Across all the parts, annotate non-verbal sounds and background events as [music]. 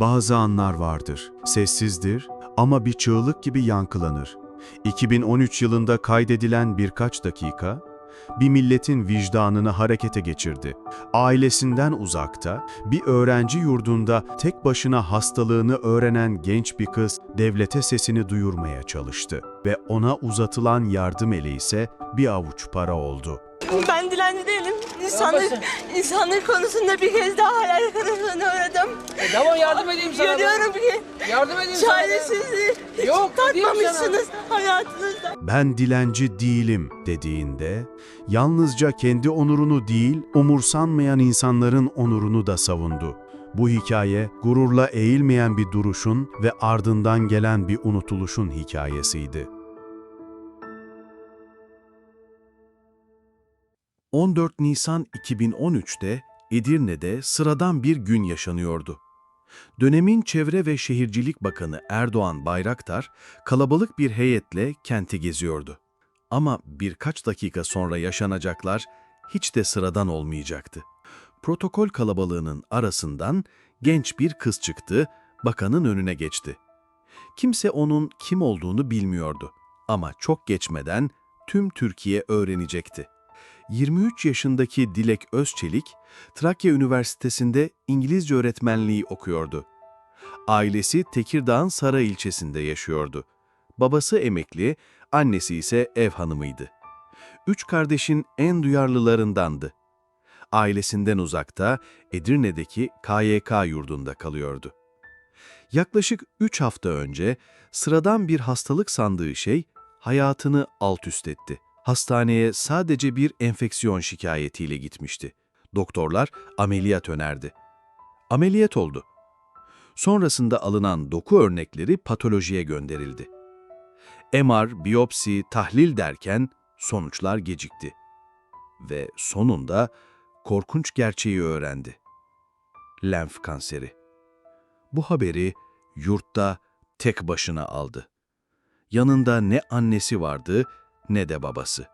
Bazı anlar vardır, sessizdir ama bir çığlık gibi yankılanır. 2013 yılında kaydedilen birkaç dakika, bir milletin vicdanını harekete geçirdi. Ailesinden uzakta, bir öğrenci yurdunda tek başına hastalığını öğrenen genç bir kız devlete sesini duyurmaya çalıştı ve ona uzatılan yardım eli ise bir avuç para oldu. Ben dilenci değilim. İnsanlık, insanlık konusunda bir kez daha hayal kırıklığına uğradım. E, tamam yardım edeyim sana. Görüyorum ki Yardım edeyim sana. çaresizliği hiç Yok, değil tatmamışsınız hayatınızda. ben dilenci değilim dediğinde, yalnızca kendi onurunu değil, umursanmayan insanların onurunu da savundu. Bu hikaye, gururla eğilmeyen bir duruşun ve ardından gelen bir unutuluşun hikayesiydi. 14 Nisan 2013'te Edirne'de sıradan bir gün yaşanıyordu. Dönemin Çevre ve Şehircilik Bakanı Erdoğan Bayraktar kalabalık bir heyetle kenti geziyordu. Ama birkaç dakika sonra yaşanacaklar hiç de sıradan olmayacaktı. Protokol kalabalığının arasından genç bir kız çıktı, bakanın önüne geçti. Kimse onun kim olduğunu bilmiyordu ama çok geçmeden tüm Türkiye öğrenecekti. 23 yaşındaki Dilek Özçelik, Trakya Üniversitesi'nde İngilizce öğretmenliği okuyordu. Ailesi Tekirdağ'ın Saray ilçesinde yaşıyordu. Babası emekli, annesi ise ev hanımıydı. Üç kardeşin en duyarlılarındandı. Ailesinden uzakta Edirne'deki KYK yurdunda kalıyordu. Yaklaşık 3 hafta önce sıradan bir hastalık sandığı şey hayatını alt üst etti. Hastaneye sadece bir enfeksiyon şikayetiyle gitmişti. Doktorlar ameliyat önerdi. Ameliyat oldu. Sonrasında alınan doku örnekleri patolojiye gönderildi. MR, biyopsi, tahlil derken sonuçlar gecikti. Ve sonunda korkunç gerçeği öğrendi. Lenf kanseri. Bu haberi yurtta tek başına aldı. Yanında ne annesi vardı ne de babası.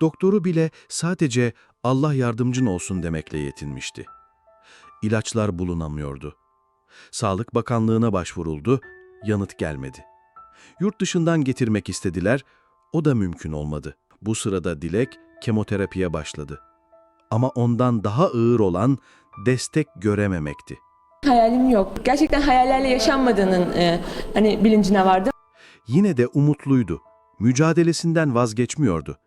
Doktoru bile sadece Allah yardımcın olsun demekle yetinmişti. İlaçlar bulunamıyordu. Sağlık Bakanlığı'na başvuruldu, yanıt gelmedi. Yurt dışından getirmek istediler, o da mümkün olmadı. Bu sırada Dilek kemoterapiye başladı. Ama ondan daha ağır olan destek görememekti. Hayalim yok. Gerçekten hayallerle yaşanmadığının e, hani bilincine vardım. Yine de umutluydu. Mücadelesinden vazgeçmiyordu.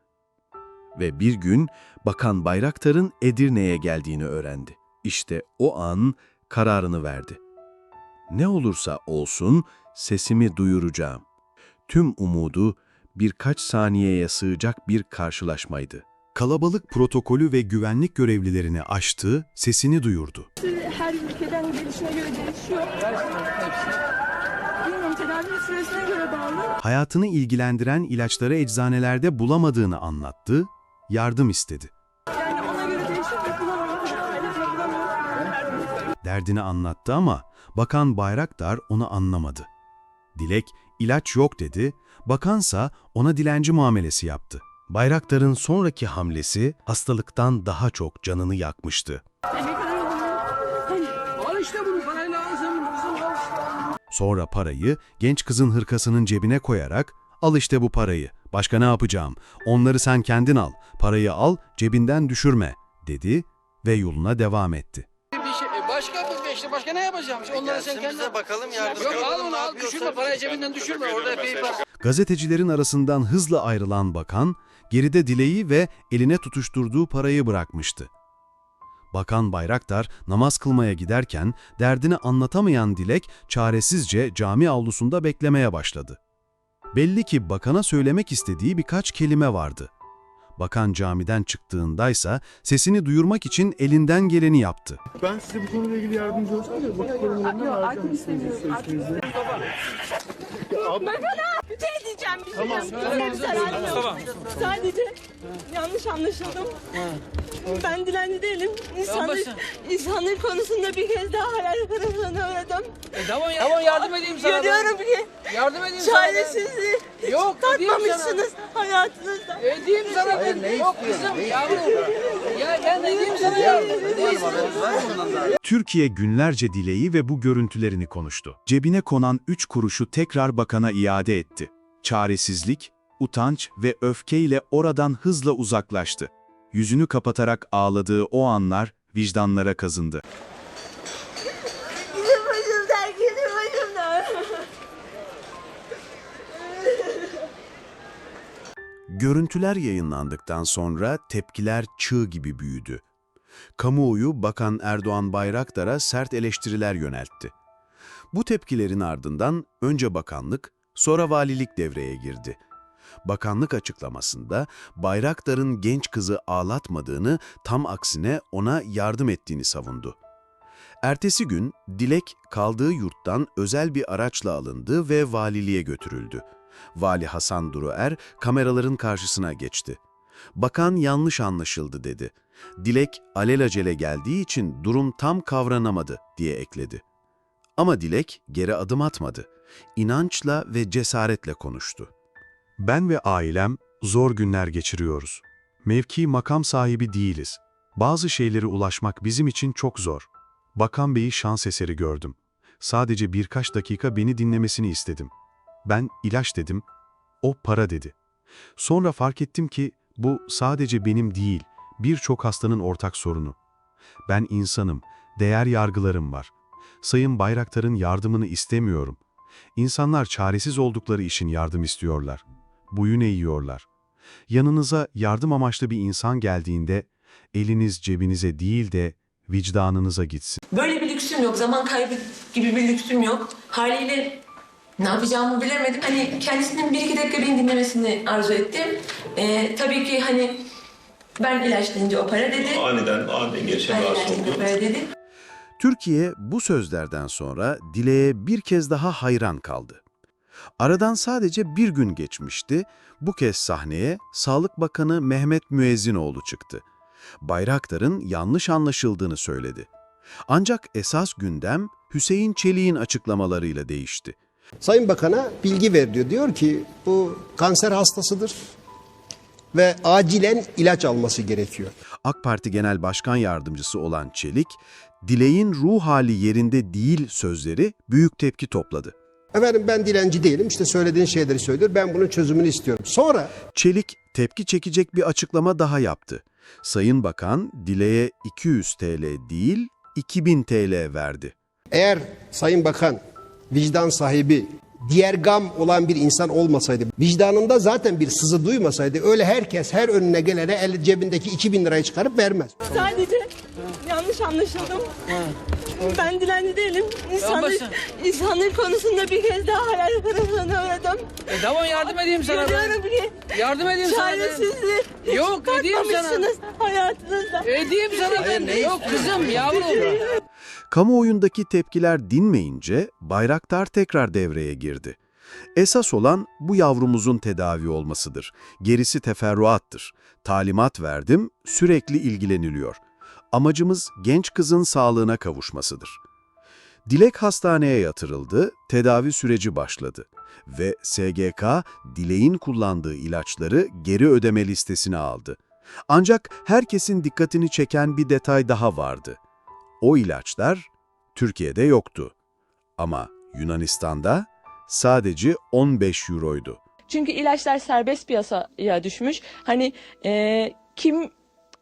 Ve bir gün Bakan Bayraktar'ın Edirne'ye geldiğini öğrendi. İşte o an kararını verdi. Ne olursa olsun sesimi duyuracağım. Tüm umudu birkaç saniyeye sığacak bir karşılaşmaydı. Kalabalık protokolü ve güvenlik görevlilerini aştı, sesini duyurdu. Her ülkeden gelişine göre değişiyor. Bilmiyorum tedavi süresine göre bağlı. Hayatını ilgilendiren ilaçları eczanelerde bulamadığını anlattı, yardım istedi. Yani ona göre. Derdini anlattı ama Bakan Bayraktar onu anlamadı. Dilek, ilaç yok dedi, bakansa ona dilenci muamelesi yaptı. Bayraktar'ın sonraki hamlesi hastalıktan daha çok canını yakmıştı. Al işte bunu parayla al Sonra parayı genç kızın hırkasının cebine koyarak al işte bu parayı, başka ne yapacağım, onları sen kendin al, parayı al, cebinden düşürme dedi ve yoluna devam etti. Bir şey, e, başka bir işte başka ne yapacağım? Onları sen kendin bakalım yardım Yok al onu al düşürme parayı cebinden düşürme orada epey para. Gazetecilerin arasından hızla ayrılan bakan, geride dileği ve eline tutuşturduğu parayı bırakmıştı. Bakan Bayraktar namaz kılmaya giderken derdini anlatamayan Dilek çaresizce cami avlusunda beklemeye başladı. Belli ki bakana söylemek istediği birkaç kelime vardı. Bakan camiden çıktığındaysa sesini duyurmak için elinden geleni yaptı. Ben size bu konuyla ilgili yardımcı olsam ya vakit konularına vereceğim isteğinizi, isteğinizi. Bir şey diyeceğim bir şey. Tamam, tamam, Sadece yanlış anlaşıldım. Ben dilenci değilim. İnsanlık, insanlık konusunda bir kez daha hayal kırıklığına uğradım. E, tamam, tamam yardım edeyim sana. ben. Görüyorum ki Yardım edeyim sana. ben. çaresizliği Yok edeyim sana. tatmamışsınız hayatınızda. Edeyim sana ben. Yok kızım yavrum. Ya ben edeyim sana sana. Türkiye günlerce dileği ve bu görüntülerini konuştu. Cebine konan üç kuruşu tekrar bakana iade etti. Çaresizlik, utanç ve öfkeyle oradan hızla uzaklaştı. Yüzünü kapatarak ağladığı o anlar vicdanlara kazındı. Gidin başımdan, gidin başımdan. Görüntüler yayınlandıktan sonra tepkiler çığ gibi büyüdü. Kamuoyu Bakan Erdoğan Bayraktar'a sert eleştiriler yöneltti. Bu tepkilerin ardından önce bakanlık, sonra valilik devreye girdi. Bakanlık açıklamasında Bayraktar'ın genç kızı ağlatmadığını, tam aksine ona yardım ettiğini savundu. Ertesi gün Dilek kaldığı yurttan özel bir araçla alındı ve valiliğe götürüldü. Vali Hasan Duruer kameraların karşısına geçti. Bakan yanlış anlaşıldı dedi. Dilek alelacele geldiği için durum tam kavranamadı diye ekledi. Ama Dilek geri adım atmadı. İnançla ve cesaretle konuştu. Ben ve ailem zor günler geçiriyoruz. Mevki makam sahibi değiliz. Bazı şeylere ulaşmak bizim için çok zor. Bakan Bey'i şans eseri gördüm. Sadece birkaç dakika beni dinlemesini istedim. Ben ilaç dedim, o para dedi. Sonra fark ettim ki bu sadece benim değil, birçok hastanın ortak sorunu. Ben insanım, değer yargılarım var. Sayın Bayraktar'ın yardımını istemiyorum. İnsanlar çaresiz oldukları için yardım istiyorlar. Boyun eğiyorlar. Yanınıza yardım amaçlı bir insan geldiğinde eliniz cebinize değil de vicdanınıza gitsin. Böyle bir lüksüm yok. Zaman kaybı gibi bir lüksüm yok. Haliyle ne yapacağımı bilemedim. Hani kendisinin bir iki dakika beni dinlemesini arzu ettim. Ee, tabii ki hani ben ilaç deyince o para dedi. aniden aniden Ben bir o oldu. para dedi. Türkiye bu sözlerden sonra Dile'ye bir kez daha hayran kaldı. Aradan sadece bir gün geçmişti, bu kez sahneye Sağlık Bakanı Mehmet Müezzinoğlu çıktı. Bayraktar'ın yanlış anlaşıldığını söyledi. Ancak esas gündem Hüseyin Çelik'in açıklamalarıyla değişti. Sayın Bakan'a bilgi veriliyor. Diyor ki bu kanser hastasıdır ve acilen ilaç alması gerekiyor. AK Parti Genel Başkan Yardımcısı olan Çelik, Dileğin ruh hali yerinde değil sözleri büyük tepki topladı. Efendim ben dilenci değilim işte söylediğin şeyleri söylüyor ben bunun çözümünü istiyorum. Sonra Çelik tepki çekecek bir açıklama daha yaptı. Sayın Bakan Dile'ye 200 TL değil 2000 TL verdi. eğer Sayın Bakan vicdan sahibi diğer gam olan bir insan olmasaydı, vicdanında zaten bir sızı duymasaydı öyle herkes her önüne gelene el cebindeki 2000 lirayı çıkarıp vermez. Sadece yanlış anlaşıldım. Ben dilenci değilim. İnsanlık, insanlık konusunda bir kez daha hayal kırıklığına uğradım. E, tamam yardım edeyim sana ben. Görüyorum ki Yardım edeyim sana ben. çaresizliği Yok, edeyim sana. tatmamışsınız hayatınızda. Edeyim sana ben. Yok kızım yavrum. Kamuoyundaki tepkiler dinmeyince Bayraktar tekrar devreye girdi. Esas olan bu yavrumuzun tedavi olmasıdır. Gerisi teferruattır. Talimat verdim, sürekli ilgileniliyor. Amacımız genç kızın sağlığına kavuşmasıdır. Dilek hastaneye yatırıldı, tedavi süreci başladı ve SGK Dilek'in kullandığı ilaçları geri ödeme listesine aldı. Ancak herkesin dikkatini çeken bir detay daha vardı. O ilaçlar Türkiye'de yoktu. Ama Yunanistan'da sadece 15 euroydu. Çünkü ilaçlar serbest piyasaya düşmüş. Hani e, kim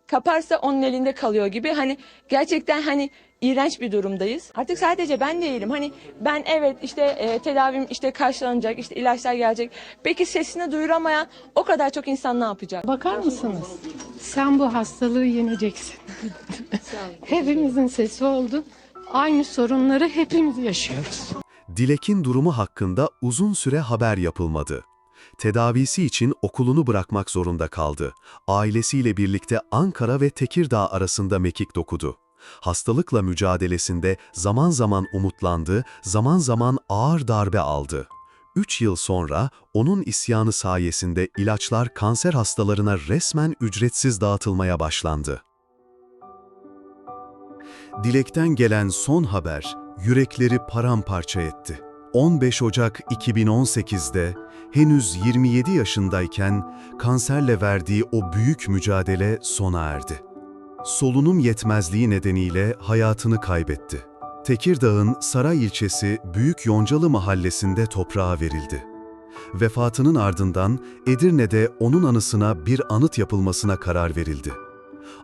kaparsa onun elinde kalıyor gibi. Hani gerçekten hani iğrenç bir durumdayız. Artık sadece ben değilim. Hani ben evet işte e, tedavim işte karşılanacak, işte ilaçlar gelecek. Peki sesini duyuramayan o kadar çok insan ne yapacak? Bakar mısınız? Sen bu hastalığı yeneceksin. [laughs] Hepimizin sesi oldun. Aynı sorunları hepimiz yaşıyoruz. Dilek'in durumu hakkında uzun süre haber yapılmadı. Tedavisi için okulunu bırakmak zorunda kaldı. Ailesiyle birlikte Ankara ve Tekirdağ arasında mekik dokudu. Hastalıkla mücadelesinde zaman zaman umutlandı, zaman zaman ağır darbe aldı. Üç yıl sonra onun isyanı sayesinde ilaçlar kanser hastalarına resmen ücretsiz dağıtılmaya başlandı. Dilek'ten gelen son haber yürekleri paramparça etti. 15 Ocak 2018'de henüz 27 yaşındayken kanserle verdiği o büyük mücadele sona erdi. Solunum yetmezliği nedeniyle hayatını kaybetti. Tekirdağ'ın Saray ilçesi Büyük Yoncalı mahallesinde toprağa verildi. Vefatının ardından Edirne'de onun anısına bir anıt yapılmasına karar verildi.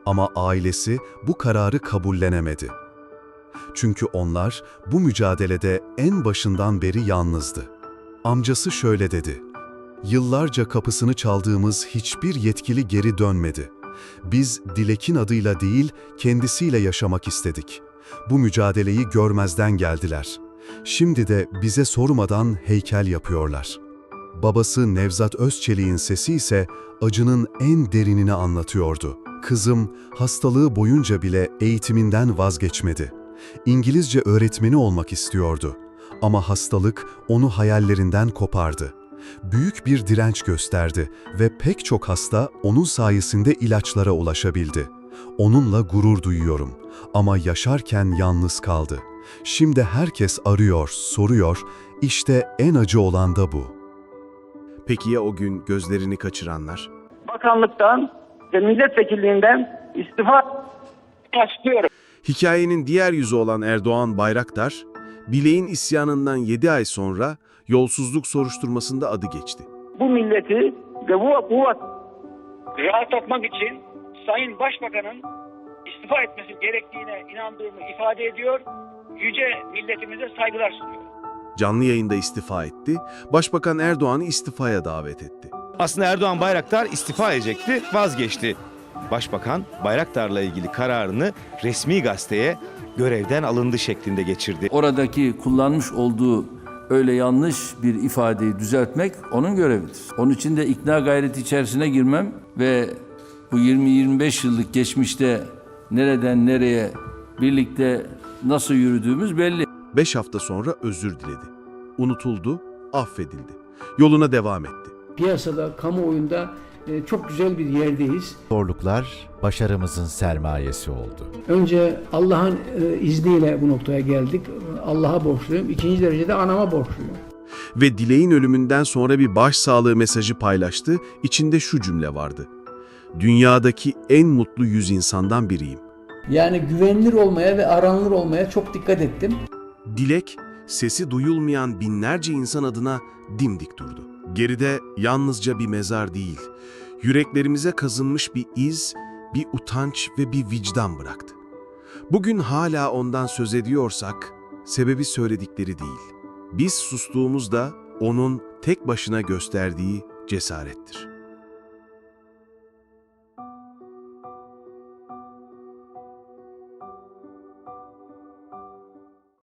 Ama ailesi bu kararı kabullenemedi. Çünkü onlar bu mücadelede en başından beri yalnızdı. Amcası şöyle dedi. Yıllarca kapısını çaldığımız hiçbir yetkili geri dönmedi. Biz Dilek'in adıyla değil, kendisiyle yaşamak istedik. Bu mücadeleyi görmezden geldiler. Şimdi de bize sormadan heykel yapıyorlar. Babası Nevzat Özçelik'in sesi ise acının en derinini anlatıyordu. Kızım hastalığı boyunca bile eğitiminden vazgeçmedi. İngilizce öğretmeni olmak istiyordu. Ama hastalık onu hayallerinden kopardı. Büyük bir direnç gösterdi ve pek çok hasta onun sayesinde ilaçlara ulaşabildi. Onunla gurur duyuyorum ama yaşarken yalnız kaldı. Şimdi herkes arıyor, soruyor, işte en acı olan da bu. Peki ya o gün gözlerini kaçıranlar? Bakanlıktan ve milletvekilliğinden istifa açıklıyorum. Hikayenin diğer yüzü olan Erdoğan Bayraktar, Bilek'in isyanından 7 ay sonra yolsuzluk soruşturmasında adı geçti. Bu milleti ve bu, bu rahatlatmak için Sayın Başbakan'ın istifa etmesi gerektiğine inandığımı ifade ediyor. Yüce milletimize saygılar sunuyorum. Canlı yayında istifa etti, Başbakan Erdoğan'ı istifaya davet etti. Aslında Erdoğan Bayraktar istifa edecekti, vazgeçti. Başbakan Bayraktar'la ilgili kararını resmi gazeteye görevden alındı şeklinde geçirdi. Oradaki kullanmış olduğu öyle yanlış bir ifadeyi düzeltmek onun görevidir. Onun için de ikna gayreti içerisine girmem ve bu 20-25 yıllık geçmişte nereden nereye birlikte nasıl yürüdüğümüz belli. 5 hafta sonra özür diledi. Unutuldu, affedildi. Yoluna devam etti. Piyasada, kamuoyunda çok güzel bir yerdeyiz. Zorluklar başarımızın sermayesi oldu. Önce Allah'ın e, izniyle bu noktaya geldik. Allah'a borçluyum. İkinci derecede anama borçluyum. Ve Dilek'in ölümünden sonra bir başsağlığı mesajı paylaştı, içinde şu cümle vardı. Dünyadaki en mutlu yüz insandan biriyim. Yani güvenilir olmaya ve aranılır olmaya çok dikkat ettim. Dilek, sesi duyulmayan binlerce insan adına dimdik durdu. Geride yalnızca bir mezar değil, yüreklerimize kazınmış bir iz, bir utanç ve bir vicdan bıraktı. Bugün hala ondan söz ediyorsak, sebebi söyledikleri değil. Biz sustuğumuzda onun tek başına gösterdiği cesarettir.